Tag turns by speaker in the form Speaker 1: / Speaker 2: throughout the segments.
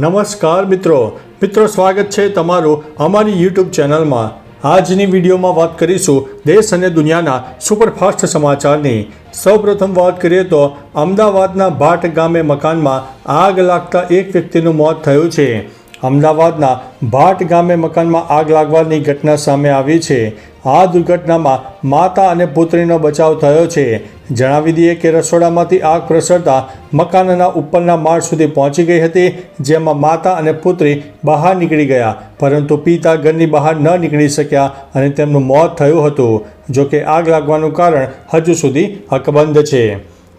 Speaker 1: નમસ્કાર મિત્રો. મિત્રો, સ્વાગત છે તમારું અમારી યુટ્યુબ ચેનલમાં. આજની વિડીયોમાં વાત કરીશું દેશ અને દુનિયાના સુપરફાસ્ટ સમાચારની. સૌપ્રથમ વાત કરીએ તો અમદાવાદના ભાટ ગામે મકાનમાં આગ લાગતા એક વ્યક્તિનું મોત થયું છે. અમદાવાદના ભાટ ગામે મકાનમાં આગ લાગવાની ઘટના સામે આવી છે. આ દુર્ઘટનામાં માતા અને પુત્રીનો બચાવ થયો છે. જણાવી દઈએ કે રસોડામાંથી આગ પ્રસરતા મકાનના ઉપરના માળ સુધી પહોંચી ગઈ હતી, જેમાં માતા અને પુત્રી બહાર નીકળી ગયા, પરંતુ પિતા ઘરની બહાર ન નીકળી શક્યા અને તેમનું મોત થયું હતું. જોકે આગ લાગવાનું કારણ હજુ સુધી અકબંધ છે.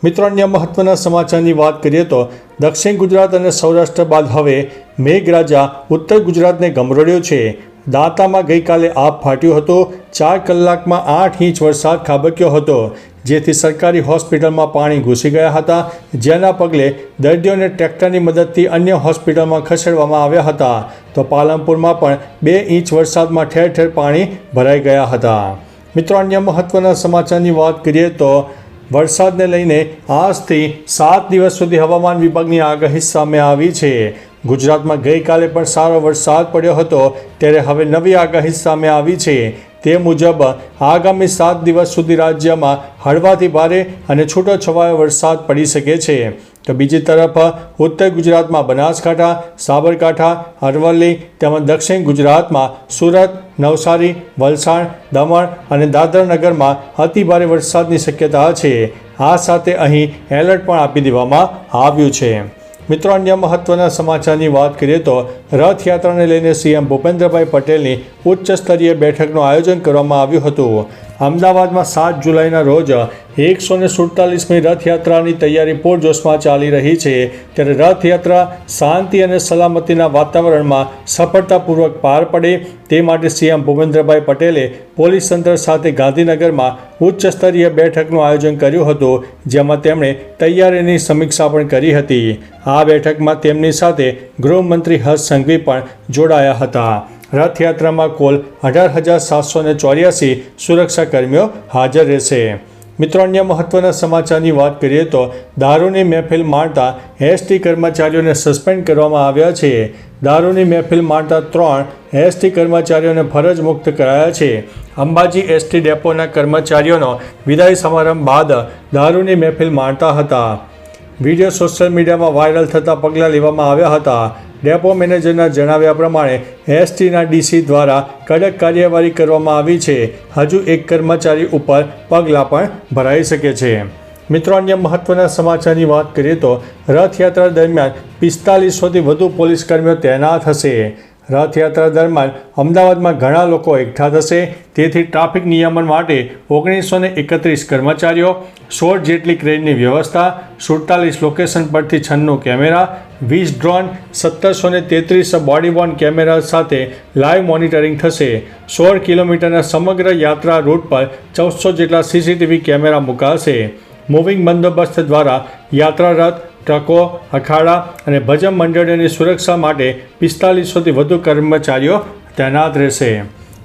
Speaker 1: મિત્રો, અન્ય મહત્વના સમાચારની વાત કરીએ તો દક્ષિણ ગુજરાત અને સૌરાષ્ટ્ર બાદ હવે મેઘરાજા ઉત્તર ગુજરાતને ગમરોડ્યો છે. દાંતામાં ગઈકાલે આપ ફાટ્યું હતો. ચાર કલાકમાં આઠ ઇંચ વરસાદ ખાબક્યો હતો, જેથી સરકારી હોસ્પિટલમાં પાણી ઘૂસી ગયા હતા. જેના પગલે દર્દીઓને ટ્રેક્ટરની મદદથી અન્ય હોસ્પિટલમાં ખસેડવામાં આવ્યા હતા. તો પાલનપુરમાં પણ બે ઇંચ વરસાદમાં ઠેર ઠેર પાણી ભરાઈ ગયા હતા. મિત્રો, અન્ય મહત્વના સમાચારની વાત કરીએ તો વરસાદને લઈને આજથી સાત દિવસ સુધી હવામાન વિભાગની આગાહી સામે આવી છે. ગુજરાતમાં ગઈકાલે પણ સારો વરસાદ પડ્યો હતો, ત્યારે હવે નવી આગાહી સામે આવી છે. તે મુજબ, આગામી સાત દિવસ સુધી રાજ્યમાં હળવાથી ભારે અને છૂટોછવાયો વરસાદ પડી શકે છે. તો બીજી તરફ, ઉત્તર ગુજરાતમાં બનાસકાંઠા, સાબરકાંઠા, અરવલ્લી તેમજ દક્ષિણ ગુજરાતમાં સુરત નવસારી, વલસાડ, દમણ અને દાદરાનગરમાં અતિભારે વરસાદની શક્યતા છે. આ સાથે અહીં એલર્ટ પણ આપી દેવામાં આવ્યું છે. મિત્રો, અન્ય મહત્વના સમાચારની વાત કરીએ તો રથયાત્રાને લઈને સીએમ ભૂપેન્દ્રભાઈ પટેલની ઉચ્ચ સ્તરીય બેઠકનું આયોજન કરવામાં આવ્યું હતું. અમદાવાદમાં સાત જુલાઈના રોજ એકસો ને સુડતાલીસમી રથયાત્રાની તૈયારી પૂરજોશમાં ચાલી રહી છે. ત્યારે રથયાત્રા શાંતિ અને સલામતીના વાતાવરણમાં સફળતાપૂર્વક પાર પડે તે માટે સીએમ ભૂપેન્દ્રભાઈ પટેલે પોલીસ તંત્ર સાથે ગાંધીનગરમાં ઉચ્ચ સ્તરીય બેઠકનું આયોજન કર્યું હતું, જેમાં તેમણે તૈયારીની સમીક્ષા પણ કરી હતી. આ બેઠકમાં તેમની સાથે ગૃહમંત્રી હર્ષ સંઘવી પણ જોડાયા હતા. રથયાત્રામાં કુલ અઢાર હજાર સાતસો ને ચોર્યાસી સુરક્ષાકર્મીઓ હાજર રહેશે. મિત્રો, અન્ય મહત્વના સમાચારની વાત કરીએ તો દારૂની મહેફિલ માણતા એસટી કર્મચારીઓને સસ્પેન્ડ કરવામાં આવ્યા છે. દારૂની મહેફિલ માણતા ત્રણ એસટી કર્મચારીઓને ફરજ મુક્ત કરાયા છે. અંબાજી એસટી ડેપોના કર્મચારીઓનો વિદાય સમારંભ બાદ દારૂની મહેફિલ માણતા હતા. વીડિયો સોશિયલ મીડિયામાં વાયરલ થતાં પગલાં લેવામાં આવ્યા હતા. ડેપો મેનેજરના જણાવ્યા પ્રમાણે, એસટીના ડીસી દ્વારા કડક કાર્યવાહી કરવામાં આવી છે. હજુ એક કર્મચારી ઉપર પગલાં પણ ભરાઈ શકે છે. મિત્રો, અન્ય મહત્વના સમાચારની વાત કરીએ તો રથયાત્રા દરમિયાન પિસ્તાલીસોથી વધુ પોલીસ કર્મીઓ તૈનાત હશે. રથયાત્રા દરમિયાન અમદાવાદમાં ઘણા લોકો એકઠા થશે. તેથી ટ્રાફિક નિયમન માટે ઓગણીસો ને એકત્રીસ કર્મચારીઓ, સોળ જેટલી ક્રેનની વ્યવસ્થા, સુડતાલીસ લોકેશન પરથી છન્નું કેમેરા, વીસ ડ્રોન, સત્તરસો ને તેત્રીસ બોડી વોર્ન કેમેરા સાથે લાઈવ મોનિટરિંગ થશે. સોળ કિલોમીટરના સમગ્ર યાત્રા રૂટ પર ચૌદસો જેટલા સીસીટીવી કેમેરા મુકાશે. મૂવિંગ બંદોબસ્ત દ્વારા યાત્રા રથ ટ્રકો, અખાડા અને ભજન મંડળીઓની સુરક્ષા માટે પિસ્તાલીસોથી વધુ કર્મચારીઓ તૈનાત રહેશે.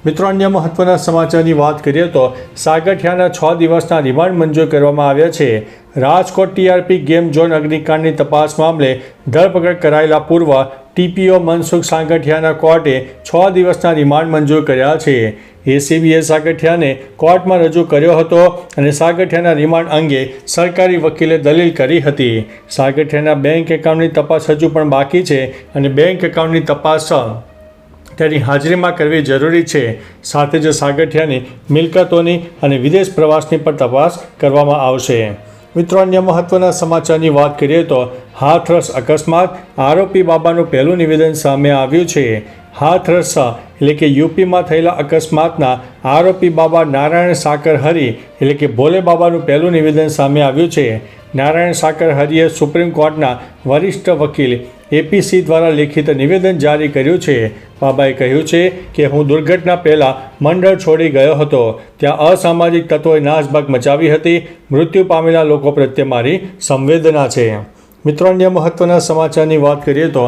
Speaker 1: મિત્રો, અન્ય મહત્વના સમાચારની વાત કરીએ તો સાગઠિયાના છ દિવસના રિમાન્ડ મંજૂર કરવામાં આવ્યા છે. રાજકોટ ટીઆરપી ગેમ ઝોન અગ્નિકાંડની તપાસ મામલે ધરપકડ કરાયેલા પૂર્વ ટીપીઓ મનસુખ સાગઠિયાના કોર્ટે છ દિવસના રિમાન્ડ મંજૂર કર્યા છે. એસીબીએ સાગઠિયાને કોર્ટમાં રજૂ કર્યો હતો અને સાગઠિયાના રિમાન્ડ અંગે સરકારી વકીલે દલીલ કરી હતી. સાગઠિયાના બેંક એકાઉન્ટની તપાસ હજુ પણ બાકી છે અને બેંક એકાઉન્ટની તપાસ તેની હાજરીમાં કરવી જરૂરી છે. સાથે જ સાગઠિયાની મિલકતોની અને વિદેશ પ્રવાસની પણ તપાસ કરવામાં આવશે. મિત્રો, અન્ય મહત્ત્વના સમાચારની વાત કરીએ તો હાથરસ અકસ્માત, આરોપી બાબાનું પહેલું નિવેદન સામે આવ્યું છે. હાથરસ એટલે કે યુપીમાં થયેલા અકસ્માતના આરોપી બાબા નારાયણ સાકર હરી, એટલે કે ભોલે બાબાનું પહેલું નિવેદન સામે આવ્યું છે. નારાયણ સાકર હરિએ સુપ્રીમ કોર્ટના વરિષ્ઠ વકીલ એપીસી દ્વારા લેખિત નિવેદન જારી કર્યું છે. બાબાએ કહ્યું છે કે, હું દુર્ઘટના પહેલાં મંડળ છોડી ગયો હતો. ત્યાં અસામાજિક તત્વોએ નાસભાગ મચાવી હતી. મૃત્યુ પામેલા લોકો પ્રત્યે મારી સંવેદના છે. મિત્રો, અન્ય મહત્વના સમાચારની વાત કરીએ તો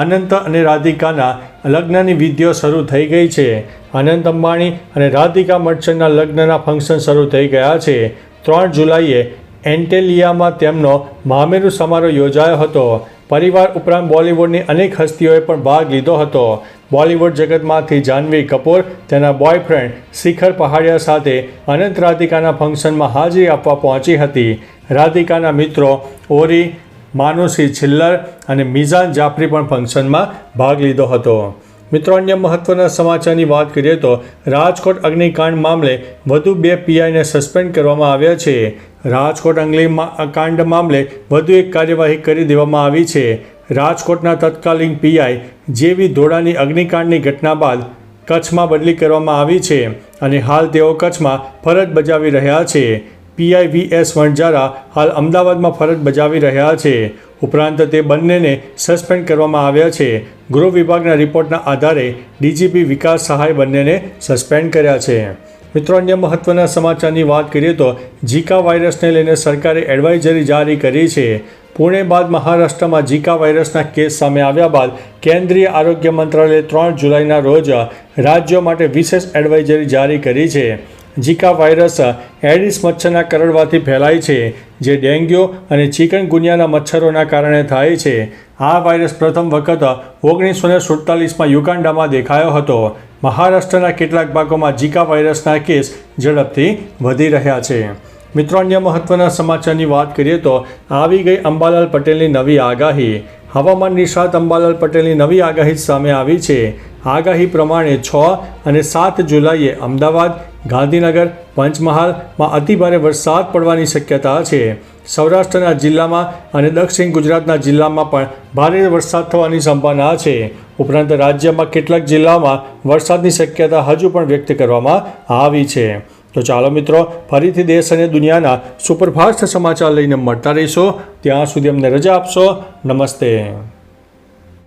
Speaker 1: અનંત અને રાધિકાના લગ્નની વિધિઓ શરૂ થઈ ગઈ છે. અનંત અંબાણી અને રાધિકા મર્ચન્ટના લગ્નના ફંક્શન શરૂ થઈ ગયા છે. ત્રણ જુલાઈએ એન્ટેલિયામાં તેમનો મામેરુ સમારોહ યોજાયો હતો. પરિવાર ઉપરાંત બોલિવૂડની અનેક હસ્તીઓએ પણ ભાગ લીધો હતો. બોલિવૂડ જગતમાંથી જાહ્નવી કપૂર, તેના બોયફ્રેન્ડ શિખર પહાડિયા સાથે અનંત રાધિકાના ફંક્શનમાં હાજરી આપવા પહોંચી હતી. રાધિકાના મિત્રો ઓરી માનુસી છિલ્લર અને મિઝાન જાફરી પણ ફંક્શનમાં ભાગ લીધો હતો. મિત્રો, અન્ય મહત્વના સમાચારની વાત કરીએ તો રાજકોટ અગ્નિકાંડ મામલે વધુ બે પીઆઈને સસ્પેન્ડ કરવામાં આવ્યા છે. રાજકોટ કાંડ મામલે વધુ એક કાર્યવાહી કરી દેવામાં આવી છે. રાજકોટના તત્કાલીન પીઆઈ જેવી ધોળાની અગ્નિકાંડની ઘટના બાદ કચ્છમાં બદલી કરવામાં આવી છે અને હાલ તેઓ કચ્છમાં ફરજ બજાવી રહ્યા છે. પીઆઈ વી વણજારા હાલ અમદાવાદમાં ફરજ બજાવી રહ્યા છે. ઉપરાંત તે બંનેને સસ્પેન્ડ કરવામાં આવ્યા છે. ગૃહ વિભાગના રિપોર્ટના આધારે ડીજીપી વિકાસ સહાય બંનેને સસ્પેન્ડ કર્યા છે. મિત્રો, અન્ય મહત્વના સમાચારની વાત કરીએ તો ઝીકા વાયરસને લઈને સરકારે એડવાઇઝરી જારી કરી છે. પુણે બાદ મહારાષ્ટ્રમાં ઝીકા વાયરસના કેસ સામે આવ્યા બાદ કેન્દ્રીય આરોગ્ય મંત્રાલયે ત્રણ જુલાઈના રોજ રાજ્યો માટે વિશેષ એડવાઇઝરી જારી કરી છે. ઝીકા વાયરસ એડિસ મચ્છરના કરડવાથી ફેલાય છે, જે ડેન્ગ્યુ અને ચિકનગુનિયાના મચ્છરોના કારણે થાય છે. આ વાયરસ પ્રથમ વખત ઓગણીસો ને સુડતાલીસમાં યુગાન્ડામાં દેખાયો હતો. મહારાષ્ટ્રના કેટલાક ભાગોમાં ઝીકા વાયરસના કેસ ઝડપથી વધી રહ્યા છે. મિત્રો, અન્ય મહત્વના સમાચારની વાત કરીએ તો આવી ગઈ અંબાલાલ પટેલની નવી આગાહી. હવામાન નિષ્ણાત અંબાલાલ પટેલની નવી આગાહી સામે આવી છે. આગાહી પ્રમાણે છ અને સાત જુલાઈએ અમદાવાદ ગાંધીનગર પંચમહાલમાં અતિભારે વરસાદ પડવાની શક્યતા છે. સૌરાષ્ટ્રના જિલ્લામાં અને દક્ષિણ ગુજરાતના જિલ્લામાં પણ ભારે વરસાદ થવાની સંભાવના છે. ઉપરાંત રાજ્યમાં કેટલાક જિલ્લામાં વરસાદની શક્યતા હજુ પણ વ્યક્ત કરવામાં આવી છે. તો ચાલો મિત્રો, ફરીથી દેશ અને દુનિયાના સુપરફાસ્ટ સમાચાર લઈને મળતા રહીશો. ત્યાં સુધી અમને રજા આપશો. નમસ્તે.